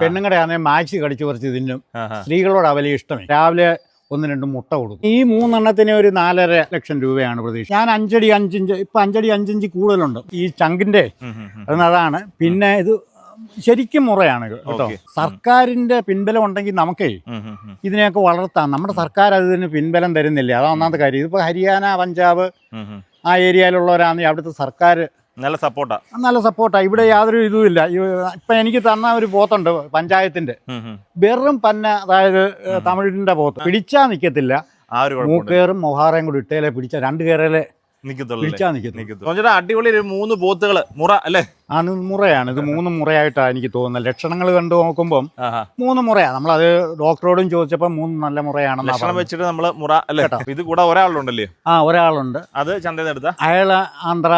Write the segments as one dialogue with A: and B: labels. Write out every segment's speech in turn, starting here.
A: പെണ്ണുങ്ങളുടെ ആണെങ്കിൽ മാക്സി കടിച്ചു കുറച്ച് തിന്നും. സ്ത്രീകളോട് വലിയ ഇഷ്ടമേ. രാവിലെ ഒന്ന് രണ്ട് മുട്ട കൊടുക്കും. ഈ മൂന്നെണ്ണത്തിന് ഒരു നാലര ലക്ഷം രൂപയാണ് പ്രതീക്ഷ. ഞാൻ അഞ്ചടി അഞ്ചിഞ്ച് ഇപ്പൊ അഞ്ചടി അഞ്ചിഞ്ച് കൂടുതലുണ്ട്. ഈ ചങ്കിന്റെ അതാണ്. പിന്നെ ഇത് ശരിക്കും മുറയാണ് കേട്ടോ. സർക്കാരിന്റെ പിൻബലം ഉണ്ടെങ്കിൽ നമുക്കേ. ഇതിനെയൊക്കെ വളർത്താം. നമ്മുടെ സർക്കാർ അതിന് പിൻബലം തരുന്നില്ല. അതാ ഒന്നാമത്തെ കാര്യം. ഇതിപ്പോ ഹരിയാന പഞ്ചാബ്. ആ ഏരിയയിലുള്ളവരാണെങ്കിൽ അവിടുത്തെ സർക്കാർ
B: നല്ല സപ്പോർട്ടാ.
A: നല്ല സപ്പോർട്ടാണ് ഇവിടെ യാതൊരു ഇതുമില്ല ഇല്ല. ഇപ്പൊ എനിക്ക് തന്ന ഒരു പോത്തുണ്ട് പഞ്ചായത്തിന്റെ. വെറും പന്ന അതായത് തമിഴിന്റെ പോത്ത്. പിടിച്ചാ നിക്കത്തില്ല. മൂക്കേറും മൊഹാറയും കൂടി ഇട്ടേലെ പിടിച്ച രണ്ട് കയറേലെ
B: അടിപൊളി മൂന്ന് പോത്തുകൾ മുറ അല്ലേ?
A: ആണ് മുറയാണ്. ഇത് മൂന്ന് മുറയായിട്ടാണ് എനിക്ക് തോന്നുന്നത്. ലക്ഷണങ്ങൾ കണ്ടു
B: നോക്കുമ്പോൾ.
A: മൂന്ന് മുറയാണ് നമ്മളത് ഡോക്ടറോടും ചോദിച്ചപ്പോൾ മൂന്ന് നല്ല മുറയാണെന്നാ
B: ലക്ഷണം. വെച്ചിട്ട് നമ്മൾ മുറ അല്ലേ. ഇത് കൂടെ ഒരാളുണ്ടല്ലേ?
A: ആ ഒരാളുണ്ട്.
B: അത് ചന്തയിൽ നിന്ന് എടുത്താ?
A: അയാൾ ആന്ധ്ര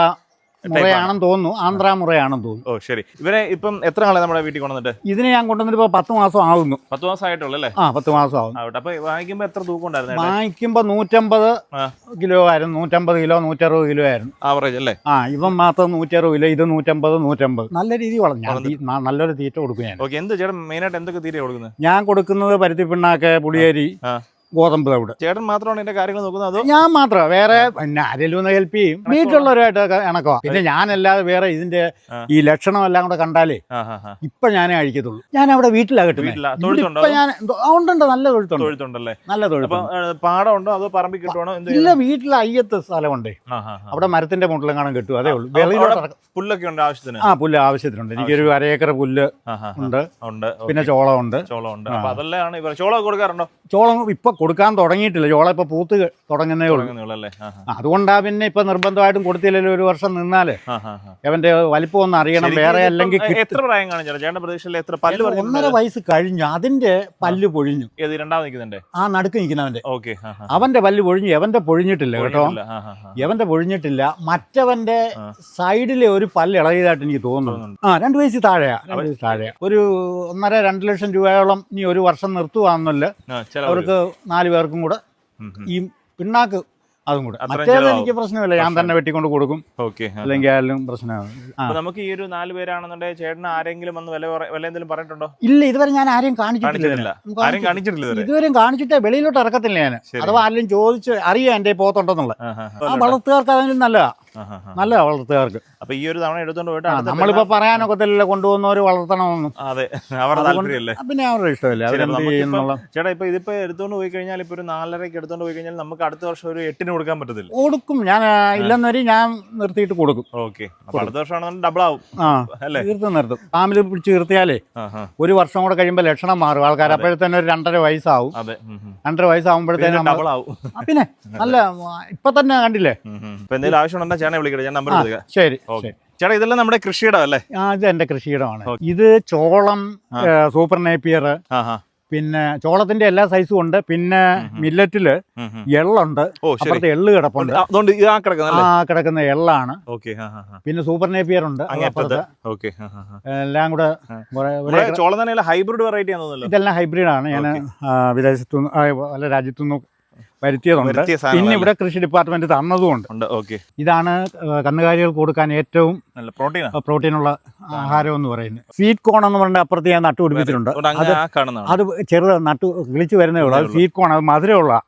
A: മുറയാണെന്ന് തോന്നുന്നു. ആന്ധ്ര മുറയാണെന്ന് തോന്നുന്നു.
B: ഓ ശരി. ഇവരെ ഇപ്പം എത്ര നാളെ നമ്മുടെ വീട്ടിൽ കൊണ്ടുവന്നിട്ട്?
A: ഇതിനെ ഞാൻ കൊണ്ടുവന്നിട്ട് ഇപ്പോൾ പത്ത് മാസം ആവുന്നു.
B: പത്ത് മാസം ആയിട്ടുള്ളൂ അല്ലേ?
A: ആ പത്ത് മാസം
B: ആവട്ടെ. വാങ്ങിക്കുമ്പോ എത്ര തൂക്കം ഉണ്ടായിരുന്നു?
A: വാങ്ങിക്കുമ്പോൾ നൂറ്റമ്പത്. കിലോ ആയിരുന്നു. നൂറ്റമ്പത് കിലോ നൂറ്ററുപത് കിലോ ആയിരുന്നു.
B: ആവറേജ് അല്ലേ?
A: ആ ഇവൻ മാത്രം നൂറ്ററുപത് കിലോ ഇത് നൂറ്റമ്പത് നൂറ്റമ്പത്. നല്ല രീതിയിൽ വളഞ്ഞു നല്ലൊരു തീറ്റ കൊടുക്കും ഞാൻ.
B: ഓക്കെ എന്ത് ചേട്ടൻ മെയിനായിട്ട് എന്തൊക്കെ തീറ്റ കൊടുക്കുന്നത്?
A: ഞാൻ കൊടുക്കുന്നത് പരുത്തി പിണ്ണാക്ക് പുളിയേരി. ഗോതമ്പ് തവിട്
B: ചേട്ടൻ മാത്രമാണ് എന്റെ കാര്യങ്ങൾ നോക്കുന്നത്? അതോ
A: ഞാൻ മാത്രം. വേറെ പിന്നെ ആരെങ്കിലും ഒന്ന് ഹെൽപ്പ് ചെയ്യും. വീട്ടിലുള്ളവരുമായിട്ടൊക്കെ ഇണക്കോ പിന്നെ ഞാനല്ലാതെ വേറെ ഇതിന്റെ ഈ ലക്ഷണം എല്ലാം കൂടെ കണ്ടാലേ. ഇപ്പൊ ഞാനേ അഴിക്കത്തുള്ളൂ ഞാൻ അവിടെ
B: വീട്ടിലാകട്ടെ?
A: ഇപ്പൊ ഞാൻ ഉണ്ടുണ്ട്. നല്ല
B: തൊഴുത്തുണ്ടല്ലേ?
A: നല്ല
B: അതോ പറമ്പി കിട്ടുവാണോ?
A: ഇല്ല വീട്ടിൽ അയ്യത്ത് സ്ഥലമുണ്ട്. അവിടെ മരത്തിന്റെ മുട്ടിലും കാണാൻ കിട്ടും. അതേ ഉള്ളൂ.
B: പുല്ലൊക്കെ ഉണ്ട് ആവശ്യത്തിന്?
A: ആ പുല്ല് ആവശ്യത്തിനുണ്ട്. എനിക്കൊരു അരയേക്കർ പുല്ല്. ഉണ്ട്. പിന്നെ
B: ചോളം ഉണ്ട് ചോളം ഉണ്ട് ചോളം കൊടുക്കാറുണ്ടോ?
A: ചോളം ഇപ്പൊ കൊടുക്കാൻ തുടങ്ങിയിട്ടില്ല. ചോളം ഇപ്പൊ പൂത്ത് തുടങ്ങുന്നേ ഉള്ളൂ.
B: തുടങ്ങുന്നുള്ളൂ
A: ആ, അതുകൊണ്ടാ പിന്നെ ഇപ്പൊ നിർബന്ധമായിട്ടും കൊടുത്തില്ലല്ലോ ഒരു വർഷം
B: നിന്നാൽ.
A: അവന്റെ വലിപ്പം ഒന്നും അറിയണം. വേറെ അല്ലെങ്കിൽ
B: എത്ര പ്രായം കാണും
A: ഒന്നര വയസ്സ് കഴിഞ്ഞു. അതിന്റെ പല്ല് പൊഴിഞ്ഞു. ആ നടുക്ക് നിൽക്കുന്നവന്റെ
B: ഓക്കെ
A: അവന്റെ പല്ല് പൊഴിഞ്ഞു. എവന്റെ പൊഴിഞ്ഞിട്ടില്ല കേട്ടോ. എവന്റെ പൊഴിഞ്ഞിട്ടില്ല. മറ്റവന്റെ സൈഡിലെ ഒരു പല്ല് ഇളകിയതായിട്ട് എനിക്ക് തോന്നുന്നു. ആ രണ്ട് വയസ്സ് താഴെയാ. രണ്ട് വയസ്സ് താഴെയാ. ഒരു ഒന്നര രണ്ട് ലക്ഷം രൂപയോളം ഇനി ഒരു വർഷം നിർത്തുവാന്നല്ല അവർക്ക് നാല് പേർക്കും കൂടെ ഈ പിണ്ണാക്ക് അതും കൂടെ. മറ്റേത് എനിക്ക് പ്രശ്നമില്ല. ഞാൻ തന്നെ വെട്ടിക്കൊണ്ട് കൊടുക്കും. അല്ലെങ്കിൽ ആയാലും പ്രശ്നമാണ്.
B: നമുക്ക് ഈ ഒരു നാല് പേരാണെന്നുണ്ടെങ്കിൽ ചേട്ടന് ആരെങ്കിലും വന്ന് വില വില എന്തെങ്കിലും പറഞ്ഞിട്ടുണ്ടോ?
A: ഇല്ല ഇതുവരെ ഞാൻ ആരെയും കാണിച്ചിട്ടില്ല ഇതുവരെയും കാണിച്ചിട്ടേ വെളിയിലോട്ട് ഇറക്കത്തില്ല ഞാൻ. അഥവാ ആരെങ്കിലും ചോദിച്ച് അറിയാം എന്റെ പോത്തുണ്ടെന്നുള്ളത്. ആ വളർത്തുകാർക്ക് അതിനും നല്ലതാ. നല്ലതാ വളർത്തുകാർക്ക്.
B: അപ്പൊ ഈ ഒരു തവണ എടുത്തോണ്ട് പോയിട്ട്
A: നമ്മളിപ്പോ പറയാനൊക്കത്തില്ല കൊണ്ടുപോകുന്നവർ വളർത്തണമെന്നും?
B: അതെ. അവരുടെ താല്പര്യമല്ലേ
A: പിന്നെ അവരുടെ ഇഷ്ടമല്ലേ?
B: ചേട്ടാ ഇപ്പൊ ഇതിപ്പോ എടുത്തോണ്ട് പോയി കഴിഞ്ഞാൽ ഇപ്പൊ ഒരു നാലരക്ക് എടുത്തോണ്ട് പോയി കഴിഞ്ഞാൽ നമുക്ക് അടുത്ത വർഷം ഒരു എട്ടിന് കൊടുക്കാൻ പറ്റത്തില്ല.
A: കൊടുക്കും. ഞാൻ ഇല്ലെന്നൊരു ഞാൻ നിർത്തിയിട്ട് കൊടുക്കും.
B: ഓക്കെ. അടുത്ത വർഷം ഡബിൾ ആവും. അല്ലേ?
A: തീർത്തും നിർത്തും. ഫാമിലി പിടിച്ച് നിർത്തിയാലേ ഒരു വർഷം കൂടെ കഴിയുമ്പോൾ ലക്ഷണം മാറും. ആൾക്കാർ അപ്പോഴത്തേനും ഒരു രണ്ടര വയസ്സാവും. രണ്ടര വയസ്സാവുമ്പോഴത്തേനും
B: ഡബിൾ ആവും.
A: ആ, പിന്നെ നല്ല ഇപ്പൊ തന്നെ കണ്ടില്ലേ?
B: എന്തെങ്കിലും ആവശ്യം ചേട്ടനെ വിളിക്കട്ടെ. ഞാൻ നമ്പർ കൊടുക്കുക
A: ശരി.
B: ചേട്ടാ ഇതെല്ലാം നമ്മുടെ കൃഷിയിടം അല്ലേ?
A: ആ ഇത് എന്റെ കൃഷിയിടമാണ്. ഇത് ചോളം സൂപ്പർ നേപ്പിയർ പിന്നെ ചോളത്തിന്റെ എല്ലാ സൈസും ഉണ്ട്. പിന്നെ
B: മില്ലറ്റിൽ.
A: എള്ളുണ്ട്. അപ്പുറത്ത് എള്ള് കിടപ്പുണ്ട്.
B: ആ, അതുകൊണ്ട് ആ
A: കിടക്കുന്ന എള്ളാണ്. പിന്നെ സൂപ്പർ നേപ്പിയർ ഉണ്ട് എല്ലാം കൂടെ
B: ഹൈബ്രിഡ് വെറൈറ്റി ഇതെല്ലാം
A: ഇതെല്ലാം ആണ്. ഞാൻ വിദേശത്തു പല രാജ്യത്തുനിന്ന് വരുത്തിയതുണ്ട്.
B: വരുത്തിയ
A: പിന്നെ ഇവിടെ കൃഷി ഡിപ്പാർട്ട്മെന്റ് തന്നതുമുണ്ട്
B: ഉണ്ട് ഓക്കെ.
A: ഇതാണ് ആ, കന്നുകാലികൾക്ക് കൊടുക്കാൻ ഏറ്റവും
B: നല്ല പ്രോട്ടീൻ
A: പ്രോട്ടീനുള്ള ആഹാരം എന്ന് പറയുന്നത്. സ്വീറ്റ് കോൺ എന്ന് പറഞ്ഞ അപ്പുറത്ത് ഞാൻ നട്ടുപിടിപ്പിച്ചിട്ടുണ്ട് അത്
B: അങ്ങനെ ആ കാണുന്നതാണ്.
A: അത് ചെറുത് നട്ടു കിളിച്ചു വരുന്നേ ഉള്ളൂ. അത് സ്വീറ്റ് കോൺ അത് മധുരമുള്ള